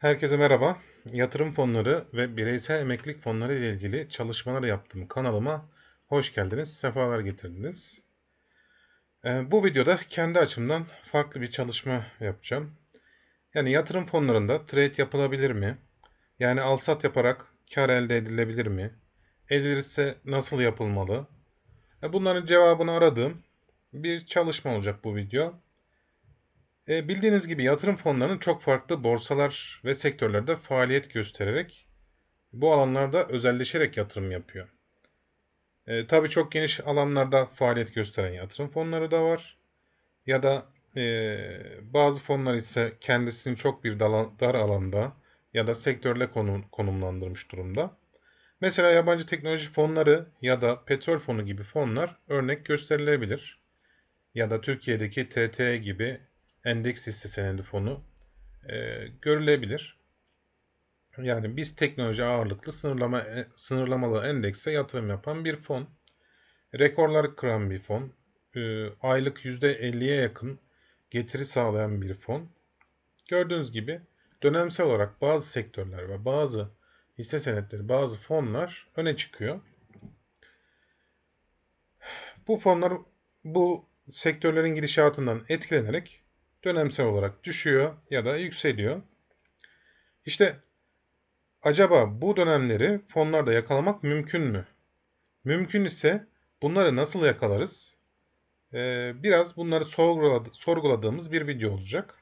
Herkese merhaba. Yatırım fonları ve bireysel emeklilik fonları ile ilgili çalışmalar yaptığım kanalıma hoş geldiniz, sefalar getirdiniz. Ee, bu videoda kendi açımdan farklı bir çalışma yapacağım. Yani yatırım fonlarında trade yapılabilir mi? Yani al-sat yaparak kar elde edilebilir mi? Edilirse nasıl yapılmalı? E, Bunların cevabını aradığım bir çalışma olacak bu video. E, bildiğiniz gibi yatırım fonlarının çok farklı borsalar ve sektörlerde faaliyet göstererek bu alanlarda özelleşerek yatırım yapıyor. E, tabii çok geniş alanlarda faaliyet gösteren yatırım fonları da var. Ya da e, bazı fonlar ise kendisini çok bir dar alanda ya da sektörle konum, konumlandırmış durumda. Mesela yabancı teknoloji fonları ya da petrol fonu gibi fonlar örnek gösterilebilir. Ya da Türkiye'deki TT gibi endeks hisse senedi fonu e, görülebilir. Yani biz teknoloji ağırlıklı sınırlama e, sınırlamalı endekse yatırım yapan bir fon. Rekorlar kıran bir fon. E, aylık %50'ye yakın getiri sağlayan bir fon. Gördüğünüz gibi dönemsel olarak bazı sektörler ve bazı hisse senetleri, bazı fonlar öne çıkıyor. Bu fonlar bu sektörlerin gidişatından etkilenerek dönemsel olarak düşüyor ya da yükseliyor. İşte acaba bu dönemleri fonlarda yakalamak mümkün mü? Mümkün ise bunları nasıl yakalarız? Ee, biraz bunları sorguladı- sorguladığımız bir video olacak.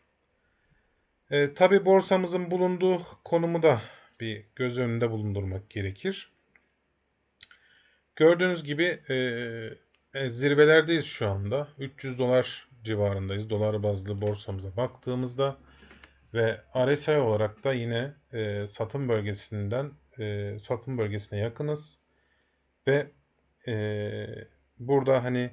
Ee, Tabi borsamızın bulunduğu konumu da bir göz önünde bulundurmak gerekir. Gördüğünüz gibi e, e, zirvelerdeyiz şu anda. 300 dolar civarındayız. Dolar bazlı borsamıza baktığımızda ve RSI olarak da yine e, satım bölgesinden e, satım bölgesine yakınız ve e, burada hani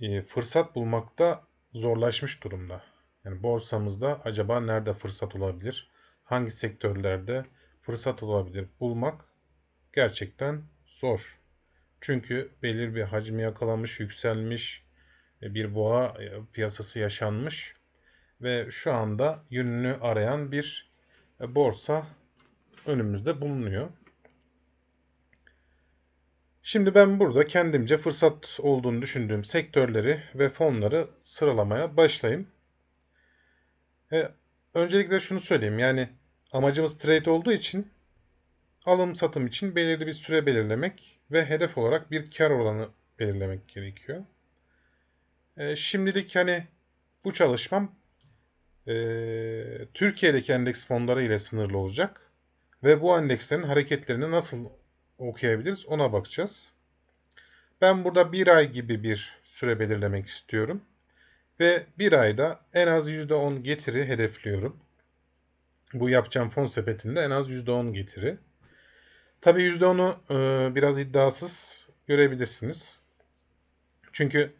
e, fırsat bulmakta zorlaşmış durumda. Yani borsamızda acaba nerede fırsat olabilir? Hangi sektörlerde fırsat olabilir? Bulmak gerçekten zor. Çünkü belirli bir hacmi yakalamış, yükselmiş bir boğa e, piyasası yaşanmış ve şu anda yönünü arayan bir e, borsa önümüzde bulunuyor. Şimdi ben burada kendimce fırsat olduğunu düşündüğüm sektörleri ve fonları sıralamaya başlayayım. E, öncelikle şunu söyleyeyim. Yani amacımız trade olduğu için alım satım için belirli bir süre belirlemek ve hedef olarak bir kar oranı belirlemek gerekiyor. E, şimdilik hani bu çalışmam e, Türkiye'deki endeks fonları ile sınırlı olacak ve bu endekslerin hareketlerini nasıl okuyabiliriz ona bakacağız. Ben burada bir ay gibi bir süre belirlemek istiyorum. Ve bir ayda en az %10 getiri hedefliyorum. Bu yapacağım fon sepetinde en az %10 getiri. Tabii %10'u e, biraz iddiasız görebilirsiniz. Çünkü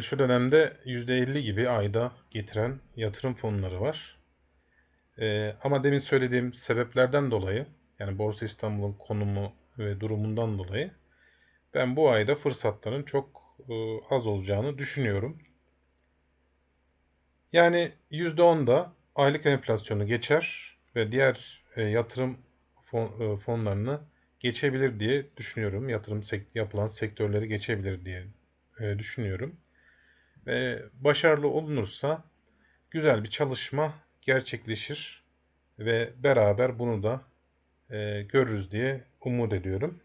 şu dönemde %50 gibi ayda getiren yatırım fonları var. E, ama demin söylediğim sebeplerden dolayı yani Borsa İstanbul'un konumu ve durumundan dolayı ben bu ayda fırsatların çok e, az olacağını düşünüyorum. Yani %10 da aylık enflasyonu geçer ve diğer e, yatırım fon, e, fonlarını geçebilir diye düşünüyorum. Yatırım yapılan sektörleri geçebilir diye e, düşünüyorum. Ve başarılı olunursa güzel bir çalışma gerçekleşir ve beraber bunu da e, görürüz diye umut ediyorum.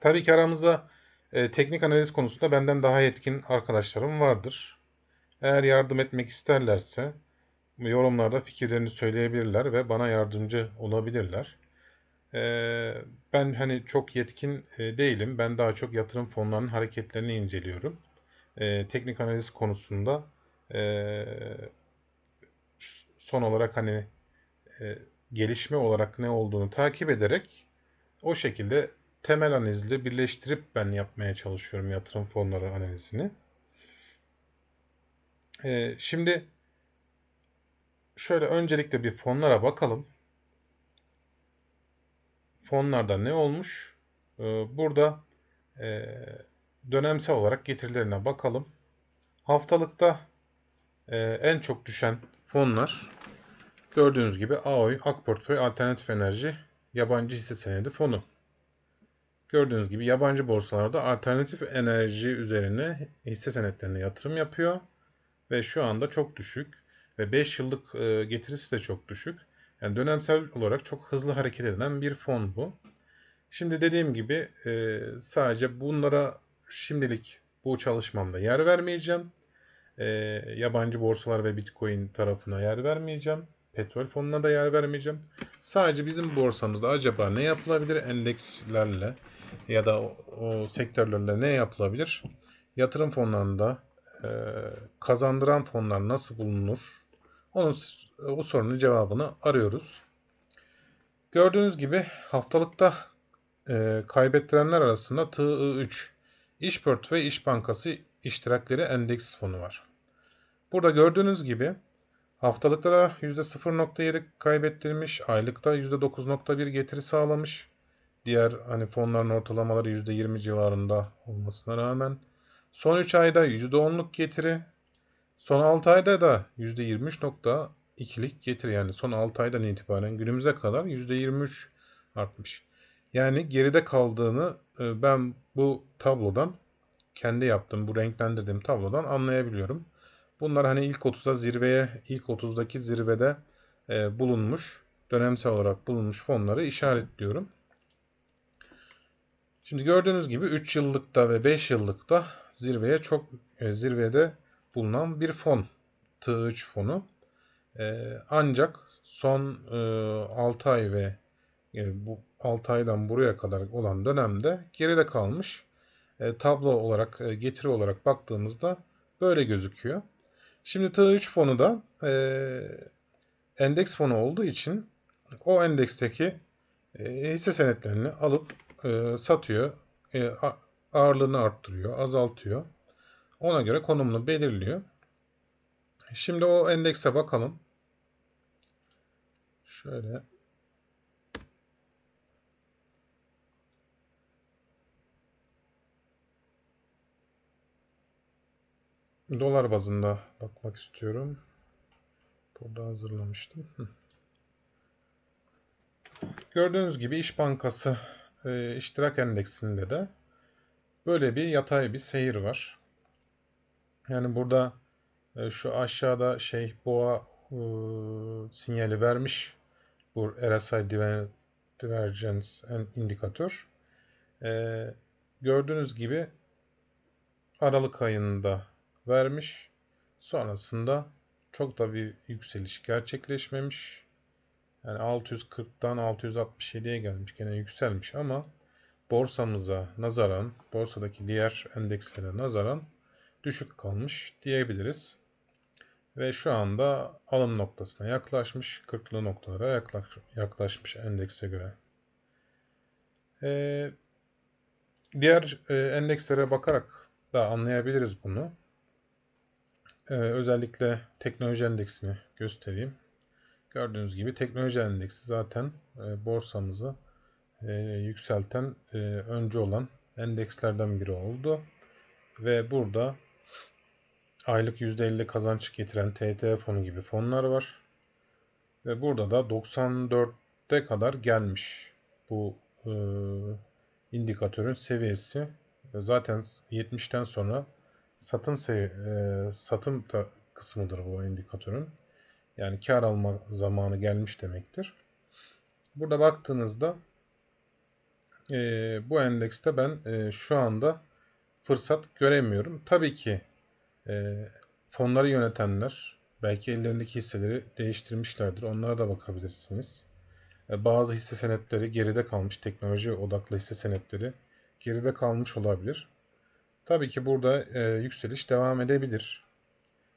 Tabii ki aramızda e, teknik analiz konusunda benden daha yetkin arkadaşlarım vardır. Eğer yardım etmek isterlerse yorumlarda fikirlerini söyleyebilirler ve bana yardımcı olabilirler. Ee, ben hani çok yetkin e, değilim. Ben daha çok yatırım fonlarının hareketlerini inceliyorum. Ee, teknik analiz konusunda e, son olarak hani e, gelişme olarak ne olduğunu takip ederek o şekilde temel analizle birleştirip ben yapmaya çalışıyorum yatırım fonları analizini. Ee, şimdi şöyle öncelikle bir fonlara bakalım. Fonlarda ne olmuş? Ee, burada e, dönemsel olarak getirilerine bakalım. Haftalıkta e, en çok düşen fonlar Gördüğünüz gibi AOY Akportföy Alternatif Enerji Yabancı Hisse Senedi Fonu. Gördüğünüz gibi yabancı borsalarda alternatif enerji üzerine hisse senetlerine yatırım yapıyor ve şu anda çok düşük ve 5 yıllık e, getirisi de çok düşük. Yani dönemsel olarak çok hızlı hareket eden bir fon bu. Şimdi dediğim gibi e, sadece bunlara şimdilik bu çalışmamda yer vermeyeceğim. E, yabancı borsalar ve Bitcoin tarafına yer vermeyeceğim. Petrol fonuna da yer vermeyeceğim. Sadece bizim borsamızda acaba ne yapılabilir endekslerle ya da o, o sektörlerle ne yapılabilir? Yatırım fonlarında e, kazandıran fonlar nasıl bulunur? Onun o sorunun cevabını arıyoruz. Gördüğünüz gibi haftalıkta e, kaybettirenler arasında TI3 İş Portföy İş Bankası iştirakleri endeks fonu var. Burada gördüğünüz gibi haftalıkta da %0.7 kaybettirmiş, aylıkta %9.1 getiri sağlamış. Diğer hani fonların ortalamaları %20 civarında olmasına rağmen son 3 ayda %10'luk getiri, son 6 ayda da %23.2'lik getiri yani son 6 aydan itibaren günümüze kadar %23 artmış. Yani geride kaldığını e, ben bu tablodan kendi yaptığım bu renklendirdiğim tablodan anlayabiliyorum. Bunlar hani ilk 30'da zirveye, ilk 30'daki zirvede e, bulunmuş, dönemsel olarak bulunmuş fonları işaretliyorum. Şimdi gördüğünüz gibi 3 yıllıkta ve 5 yıllıkta zirveye çok e, zirvede bulunan bir fon. T3 fonu. Ancak son e, 6 ay ve e, bu 6 aydan buraya kadar olan dönemde geride kalmış. E, tablo olarak, e, getiri olarak baktığımızda böyle gözüküyor. Şimdi T3 fonu da e, endeks fonu olduğu için o endeksteki e, hisse senetlerini alıp e, satıyor, e, ağırlığını arttırıyor, azaltıyor. Ona göre konumunu belirliyor. Şimdi o endekse bakalım. Şöyle dolar bazında bakmak istiyorum. Burada hazırlamıştım. Gördüğünüz gibi İş Bankası e, iştirak endeksinde de böyle bir yatay bir seyir var. Yani burada e, şu aşağıda şey boğa e, sinyali vermiş. Bu RSI Divergence indikatör. E, gördüğünüz gibi Aralık ayında vermiş. Sonrasında çok da bir yükseliş gerçekleşmemiş. Yani 640'tan 667'ye gelmiş. Gene yükselmiş ama borsamıza nazaran, borsadaki diğer endekslere nazaran düşük kalmış diyebiliriz. Ve şu anda alım noktasına yaklaşmış. 40'lı noktalara yaklaş, yaklaşmış endekse göre. Ee, diğer e, endekslere bakarak da anlayabiliriz bunu. Ee, özellikle teknoloji endeksini göstereyim. Gördüğünüz gibi teknoloji endeksi zaten e, borsamızı e, yükselten e, önce olan endekslerden biri oldu. Ve burada aylık %50 kazanç getiren TT fonu gibi fonlar var. Ve burada da 94'te kadar gelmiş bu e, indikatörün seviyesi. Zaten 70'ten sonra satın e, satım kısmıdır bu indikatörün. Yani kar alma zamanı gelmiş demektir. Burada baktığınızda e, bu endekste ben e, şu anda fırsat göremiyorum. Tabii ki e, fonları yönetenler belki ellerindeki hisseleri değiştirmişlerdir. Onlara da bakabilirsiniz. E, bazı hisse senetleri geride kalmış. Teknoloji odaklı hisse senetleri geride kalmış olabilir. Tabii ki burada e, yükseliş devam edebilir.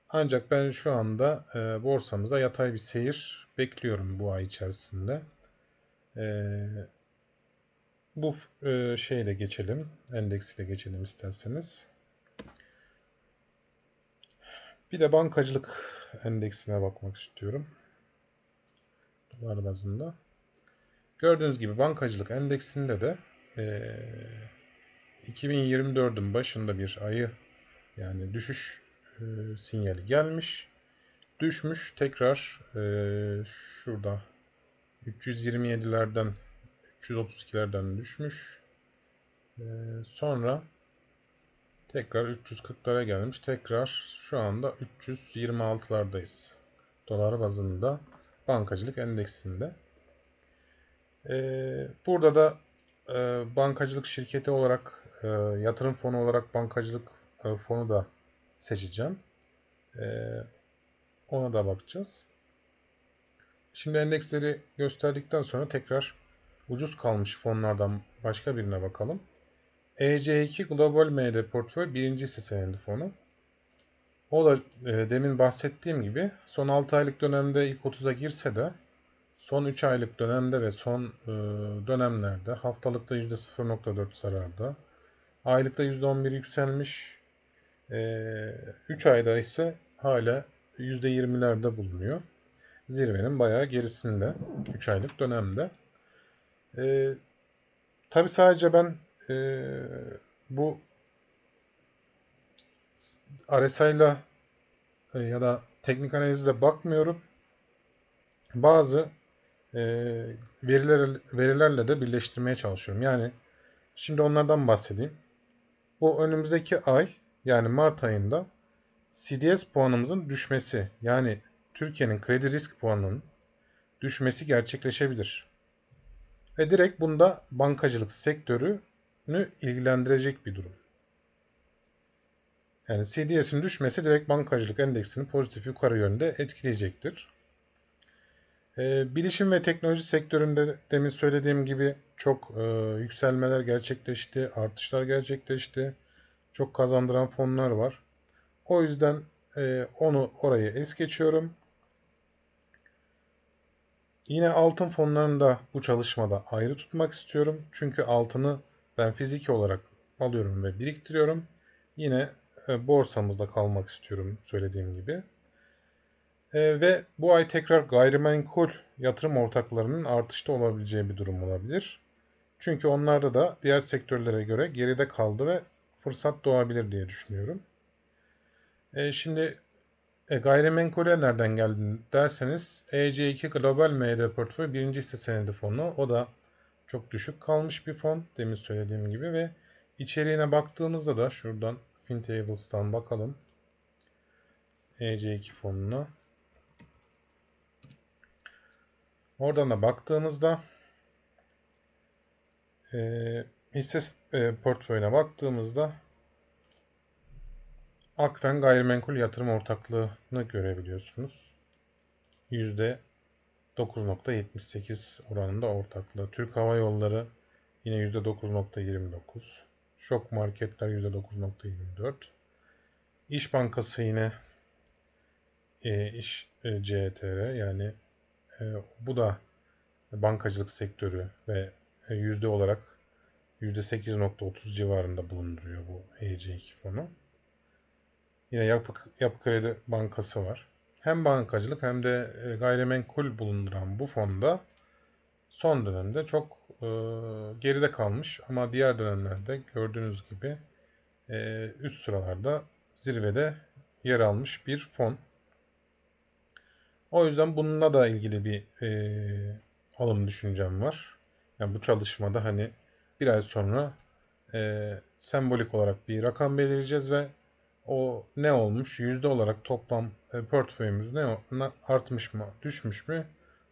Ancak ben şu anda e, borsamızda yatay bir seyir bekliyorum bu ay içerisinde. E, bu e, şeyle geçelim. Endeksiyle geçelim isterseniz. Bir de bankacılık endeksine bakmak istiyorum. Dolar bazında. Gördüğünüz gibi bankacılık endeksinde de e, 2024'ün başında bir ayı yani düşüş e, sinyali gelmiş. düşmüş. Tekrar e, şurada 327'lerden 332'lerden düşmüş. E, sonra tekrar 340'lara gelmiş. Tekrar şu anda 326'lardayız. Dolar bazında bankacılık endeksinde. E, burada da e, bankacılık şirketi olarak e, yatırım fonu olarak bankacılık e, fonu da seçeceğim. E, ona da bakacağız. Şimdi endeksleri gösterdikten sonra tekrar ucuz kalmış fonlardan başka birine bakalım. EC2 Global MD Portföy birinci hisse senedi fonu. O da e, demin bahsettiğim gibi son 6 aylık dönemde ilk 30'a girse de son 3 aylık dönemde ve son e, dönemlerde haftalıkta %0.4 zararda, aylıkta %11 yükselmiş, e, 3 ayda ise hala %20'lerde bulunuyor. Zirvenin bayağı gerisinde 3 aylık dönemde. E, Tabi sadece ben e, bu RSI'la e, ya da teknik analizle bakmıyorum. Bazı e, veriler, verilerle de birleştirmeye çalışıyorum. Yani şimdi onlardan bahsedeyim. Bu önümüzdeki ay yani Mart ayında CDS puanımızın düşmesi yani Türkiye'nin kredi risk puanının düşmesi gerçekleşebilir. Ve direkt bunda bankacılık sektörünü ilgilendirecek bir durum. Yani CDS'in düşmesi direkt bankacılık endeksini pozitif yukarı yönde etkileyecektir. Ee, bilişim ve teknoloji sektöründe demin söylediğim gibi çok e, yükselmeler gerçekleşti, artışlar gerçekleşti. Çok kazandıran fonlar var. O yüzden e, onu oraya es geçiyorum. Yine altın fonlarını da bu çalışmada ayrı tutmak istiyorum. Çünkü altını ben fiziki olarak alıyorum ve biriktiriyorum. Yine e, borsamızda kalmak istiyorum söylediğim gibi. E, ve bu ay tekrar gayrimenkul yatırım ortaklarının artışta olabileceği bir durum olabilir. Çünkü onlarda da diğer sektörlere göre geride kaldı ve fırsat doğabilir diye düşünüyorum. E, şimdi e, gayrimenkule nereden geldin derseniz EC2 Global MD Portföy birinci hisse senedi fonu. O da çok düşük kalmış bir fon demin söylediğim gibi ve içeriğine baktığımızda da şuradan FinTables'tan bakalım. EC2 fonuna. Oradan da baktığımızda e, hisse e, portföyüne baktığımızda Akfen Gayrimenkul Yatırım Ortaklığı'nı görebiliyorsunuz. %9.78 oranında ortaklığı. Türk Hava Yolları yine %9.29. Şok Marketler %9.24. İş Bankası yine e, iş e, CTR yani bu da bankacılık sektörü ve e, yüzde olarak %8.30 civarında bulunduruyor bu EC2 fonu. Yine Yapı, Yapı Kredi Bankası var. Hem bankacılık hem de e, gayrimenkul bulunduran bu fonda son dönemde çok e, geride kalmış ama diğer dönemlerde gördüğünüz gibi e, üst sıralarda zirvede yer almış bir fon. O yüzden bununla da ilgili bir e, alım düşüncem var. Yani bu çalışmada hani bir ay sonra e, sembolik olarak bir rakam belirleyeceğiz ve o ne olmuş? Yüzde olarak toplam e, portföyümüz ne artmış mı, düşmüş mü?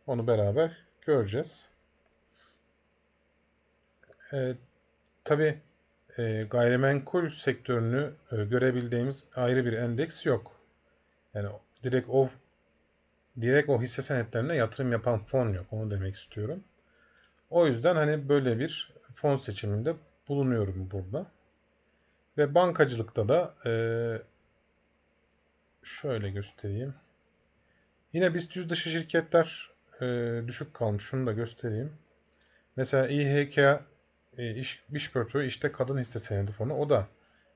Onu beraber göreceğiz. E, Tabi e, gayrimenkul sektörünü e, görebildiğimiz ayrı bir endeks yok. Yani direkt o direkt o hisse senetlerine yatırım yapan fon yok. Onu demek istiyorum. O yüzden hani böyle bir fon seçiminde bulunuyorum burada. Ve bankacılıkta da e, şöyle göstereyim. Yine BIST yüz dışı şirketler e, düşük kalmış. Şunu da göstereyim. Mesela İHK e, iş, iş portföyü işte kadın hisse senedi fonu. O da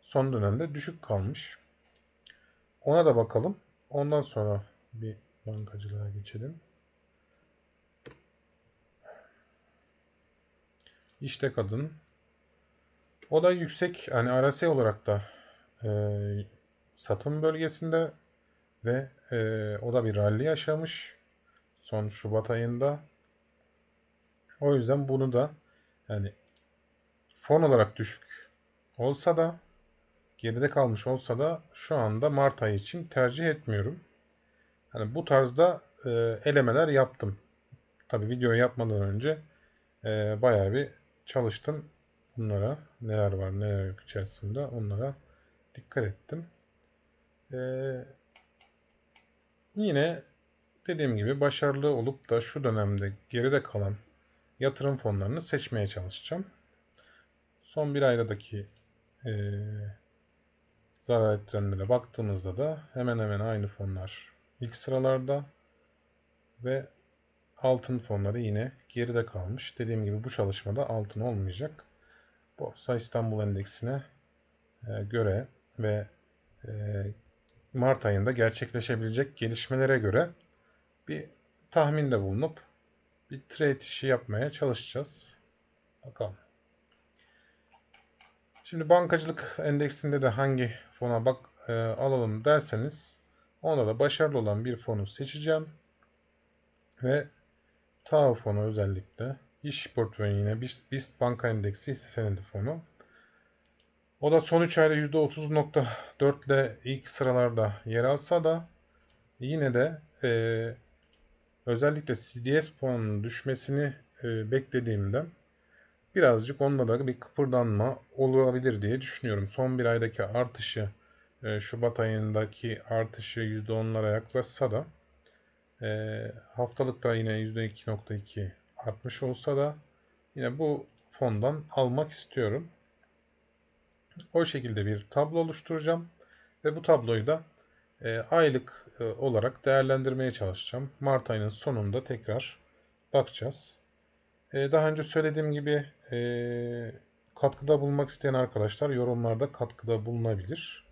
son dönemde düşük kalmış. Ona da bakalım. Ondan sonra bir bankacılığa geçelim. İşte kadın o da yüksek hani RSI olarak da e, satım bölgesinde ve e, o da bir rally yaşamış son Şubat ayında. O yüzden bunu da yani fon olarak düşük olsa da geride kalmış olsa da şu anda Mart ayı için tercih etmiyorum. Hani bu tarzda e, elemeler yaptım. Tabi videoyu yapmadan önce e, bayağı bir çalıştım. Bunlara neler var neler yok içerisinde onlara dikkat ettim. E, yine dediğim gibi başarılı olup da şu dönemde geride kalan yatırım fonlarını seçmeye çalışacağım. Son bir aydaki e, zarar ettirenlere baktığımızda da hemen hemen aynı fonlar ilk sıralarda ve altın fonları yine geride kalmış. Dediğim gibi bu çalışmada altın olmayacak. Borsa İstanbul Endeksine e, göre ve e, Mart ayında gerçekleşebilecek gelişmelere göre bir tahminde bulunup bir trade işi yapmaya çalışacağız. Bakalım. Şimdi bankacılık endeksinde de hangi fona bak e, alalım derseniz onda da başarılı olan bir fonu seçeceğim. Ve TAV fonu özellikle iş portföyü yine BIST Banka Endeksi hisse senedi fonu. O da son 3 ayda %30.4 ile ilk sıralarda yer alsa da yine de e, özellikle CDS puanının düşmesini e, beklediğimden birazcık onda da bir kıpırdanma olabilir diye düşünüyorum. Son bir aydaki artışı Şubat ayındaki artışı %10'lara yaklaşsa da e, haftalıkta yine %2.2 artmış olsa da yine bu fondan almak istiyorum. O şekilde bir tablo oluşturacağım ve bu tabloyu da e, aylık e, olarak değerlendirmeye çalışacağım. Mart ayının sonunda tekrar bakacağız. E, daha önce söylediğim gibi e, katkıda bulunmak isteyen arkadaşlar yorumlarda katkıda bulunabilir.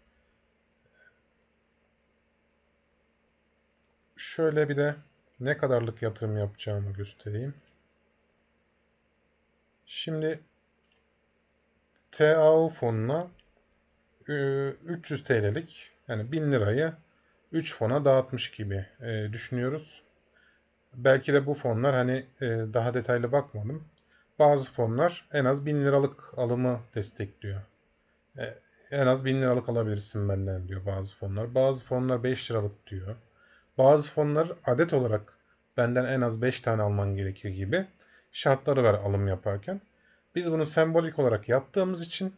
Şöyle bir de ne kadarlık yatırım yapacağımı göstereyim. Şimdi TAU fonuna 300 TL'lik yani 1000 lirayı 3 fona dağıtmış gibi e, düşünüyoruz. Belki de bu fonlar hani e, daha detaylı bakmadım. Bazı fonlar en az 1000 liralık alımı destekliyor. E, en az 1000 liralık alabilirsin benden diyor bazı fonlar. Bazı fonlar 5 liralık diyor. Bazı fonlar adet olarak benden en az 5 tane alman gerekir gibi şartları var alım yaparken. Biz bunu sembolik olarak yaptığımız için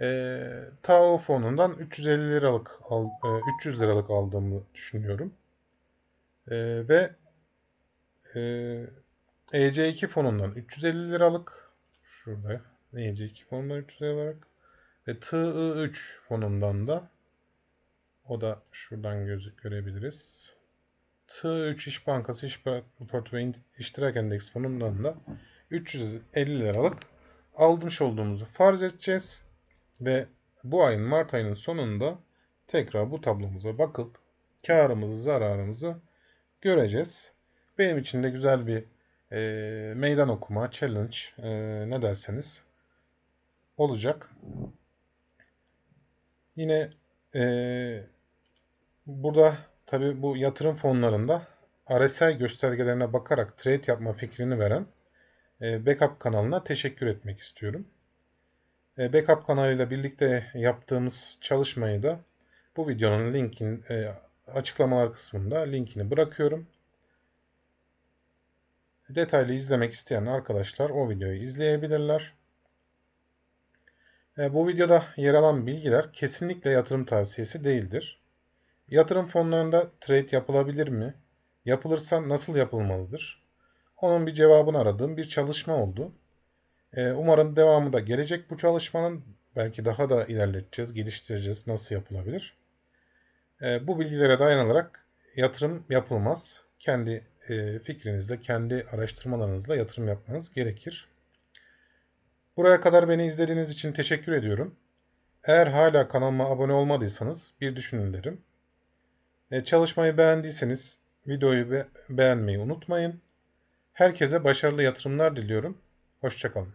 e, TAO fonundan 350 liralık al, e, 300 liralık aldığımı düşünüyorum. E, ve e, EC2 fonundan 350 liralık şurada EC2 fonundan 350 liralık ve TI3 fonundan da o da şuradan göz görebiliriz. T3 İş Bankası İş Portföy İştirak Endeks fonundan da 350 liralık almış olduğumuzu farz edeceğiz. Ve bu ayın Mart ayının sonunda tekrar bu tablomuza bakıp karımızı zararımızı göreceğiz. Benim için de güzel bir e, meydan okuma, challenge e, ne derseniz olacak. Yine e, burada tabi bu yatırım fonlarında RSI göstergelerine bakarak trade yapma fikrini veren e, Backup kanalına teşekkür etmek istiyorum. E, Backup kanalıyla birlikte yaptığımız çalışmayı da bu videonun linkin e, açıklamalar kısmında linkini bırakıyorum. Detaylı izlemek isteyen arkadaşlar o videoyu izleyebilirler. Bu videoda yer alan bilgiler kesinlikle yatırım tavsiyesi değildir. Yatırım fonlarında trade yapılabilir mi? Yapılırsa nasıl yapılmalıdır? Onun bir cevabını aradığım bir çalışma oldu. Ee, umarım devamı da gelecek bu çalışmanın. Belki daha da ilerleteceğiz, geliştireceğiz nasıl yapılabilir. Ee, bu bilgilere dayanarak yatırım yapılmaz. Kendi e, fikrinizle, kendi araştırmalarınızla yatırım yapmanız gerekir. Buraya kadar beni izlediğiniz için teşekkür ediyorum. Eğer hala kanalıma abone olmadıysanız bir düşünün derim. E, çalışmayı beğendiyseniz videoyu be beğenmeyi unutmayın. Herkese başarılı yatırımlar diliyorum. Hoşçakalın.